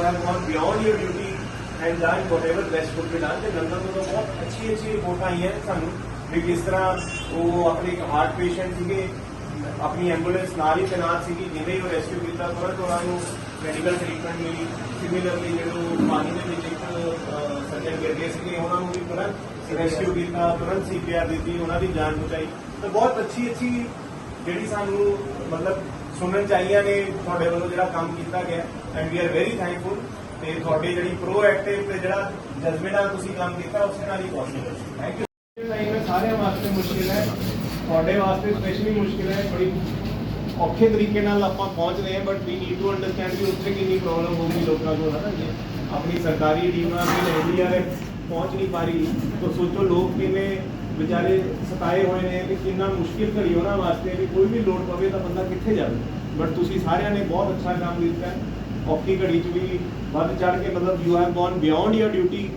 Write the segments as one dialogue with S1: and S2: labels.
S1: you have gone beyond your duty and done whatever best could be done ਤੇ ਨੰਦਨ ਤੋਂ ਤਾਂ ਬਹੁਤ ਅੱਛੀ ਅੱਛੀ ਰਿਪੋਰਟਾਂ ਆਈਆਂ ਸਾਨੂੰ ਵੀ ਕਿਸ ਤਰ੍ਹਾਂ ਉਹ ਆਪਣੇ ਇੱਕ ਹਾਰਟ ਪੇਸ਼ੈਂਟ ਸੀਗੇ ਆਪਣੀ ਐਂਬੂਲੈਂਸ ਨਾਲ ਹੀ ਤੈਨਾਤ ਸੀਗੀ ਜਿਵੇਂ ਹੀ ਉਹ ਰੈਸਕਿਊ ਕੀਤਾ ਤੁਰੰਤ ਉਹਨਾਂ ਨੂੰ ਮੈਡੀਕਲ ਟ੍ਰੀਟਮੈਂਟ ਮਿਲੀ ਸਿਮਿਲਰਲੀ ਜਿਹੜੇ ਉਹ ਪਾਣੀ ਦੇ ਵਿੱਚ ਇੱਕ ਅਹ, ਸੱਜਣ ਗਿਰ ਗਏ ਸੀਗੇ ਉਹਨਾਂ ਨੂੰ ਵੀ ਤੁਰੰਤ ਰੈਸਕਿਊ ਕੀਤਾ ਤੁਰੰਤ ਸੀਪੀਆਰ ਦਿੱਤੀ ਉਹਨਾਂ ਦੀ ਜਾਨ ਬਚਾਈ ਤਾਂ ਬਹੁਤ ਅੱਛੀ ਅੱਛੀ ਜਿਹੜੀ ਸਾਨੂੰ ਮਤਲਬ ਸੁਣਨ ਚਾਹੀਆਂ ਨੇ, ਤੁਹਾਡੇ ਵੱਲੋਂ ਜਿਹੜਾ ਕੰਮ ਕੀਤਾ ਗਿਆ and we are very thankful ਤੇ ਤੁਹਾਡੀ ਜਿਹੜੀ ਪ੍ਰੋਐਕਟਿਵ ਤੇ ਜਿਹੜਾ ਜਜ਼ਬੇ ਨਾਲ ਤੁਸੀਂ ਕੰਮ ਕੀਤਾ, ਉਸੇ ਨਾਲ ਹੀ ਪੋਸੀਬਲ ਥੈਂਕ ਯੂ ਟਾਈਮ ਹੈ ਸਾਰਿਆਂ ਵਾਸਤੇ ਮੁਸ਼ਕਿਲ ਹੈ। ਤੁਹਾਡੇ ਵਾਸਤੇ ਸਪੈਸ਼ਲੀ ਮੁਸ਼ਕਿਲ ਹੈ। ਬੜੀ ਔਖੇ ਤਰੀਕੇ ਨਾਲ ਆਪਾਂ ਪਹੁੰਚ ਰਹੇ ਹਾਂ but we need to understand ਕਿ ਉੱਥੇ ਕਿੰਨੀ ਪ੍ਰੋਬਲਮ ਹੋਊਗੀ ਲੋਕਾਂ ਕੋਲ ਹੈ ਨਾ ਜੀ? ਆਪਣੀ ਸਰਕਾਰੀ ਟੀਮਾਂ ਵੀ ਐਨਡੀਆਰਐਫ ਪਹੁੰਚ ਨਹੀਂ ਪਾ ਰਹੀ। ਤਾਂ ਸੋਚੋ ਲੋਕ ਕਿਵੇਂ ਵਿਚਾਰੇ ਸਤਾਏ ਹੋਏ ਨੇ ਕਿ ਕਿੰਨਾ ਮੁਸ਼ਕਿਲ ਘੜੀ ਉਹਨਾਂ ਵਾਸਤੇ ਵੀ ਕੋਈ ਵੀ ਲੋੜ ਪਵੇ ਤਾਂ ਬੰਦਾ ਕਿੱਥੇ ਜਾਵੇ। ਬਟ ਤੁਸੀਂ ਸਾਰਿਆਂ ਨੇ ਬਹੁਤ ਅੱਛਾ ਕੰਮ ਕੀਤਾ। ਔਖੀ ਘੜੀ 'ਚ ਵੀ ਵੱਧ ਚੜ ਕੇ ਮਤਲਬ you have gone beyond your duty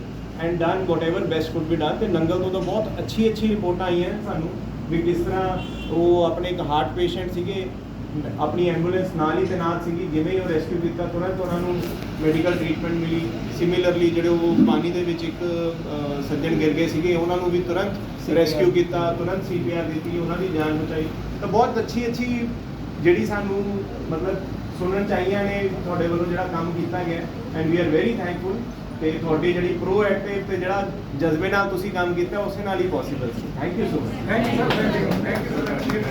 S1: and done whatever best could be done ਤੇ ਨੰਗਲ ਤੋਂ ਤਾਂ ਬਹੁਤ ਅੱਛੀ ਅੱਛੀ ਰਿਪੋਰਟਾਂ ਆਈਆਂ ਸਾਨੂੰ ਵੀ ਕਿਸ ਤਰ੍ਹਾਂ ਉਹ ਆਪਣੇ ਇੱਕ ਹਾਰਟ ਪੇਸ਼ੈਂਟ ਸੀਗੇ ਆਪਣੀ ਐਂਬੂਲੈਂਸ ਨਾਲ ਹੀ ਤੈਨਾਤ ਸੀਗੀ ਜਿਵੇਂ ਹੀ ਉਹ ਰੈਸਕਿਊ ਕੀਤਾ ਤੁਰੰਤ ਉਹਨਾਂ ਨੂੰ ਮੈਡੀਕਲ ਟ੍ਰੀਟਮੈਂਟ ਮਿਲੀ। ਸਿਮਿਲਰਲੀ ਜਿਹੜੇ ਉਹ ਪਾਣੀ ਦੇ ਵਿੱਚ ਇੱਕ ਸੱਜਣ ਗਿਰ ਗਏ ਸੀਗੇ ਉਹਨਾਂ ਨੂੰ ਵੀ ਤੁਰੰਤ ਰੈਸਕਿਊ ਕੀਤਾ ਤੁਰੰਤ ਸੀਪੀਆਰ ਦਿੱਤੀ ਉਹਨਾਂ ਦੀ ਜਾਨ ਬਚਾਈ। ਤਾਂ ਬਹੁਤ ਅੱਛੀ ਅੱਛੀ ਜਿਹੜੀ ਸਾਨੂੰ ਮਤਲਬ ਸੁਣਨ ਚਾਹੀਆਂ ਨੇ, ਤੁਹਾਡੇ ਵੱਲੋਂ ਜਿਹੜਾ ਕੰਮ ਕੀਤਾ ਗਿਆ and we are very thankful ਤੇ ਤੁਹਾਡੀ ਜਿਹੜੀ ਪ੍ਰੋਐਕਟਿਵ ਤੇ ਜਿਹੜਾ ਜਜ਼ਬੇ ਨਾਲ ਤੁਸੀਂ ਕੰਮ ਕੀਤਾ, ਉਸੇ ਨਾਲ ਹੀ possible C. Thank you so much
S2: thank you sir thank you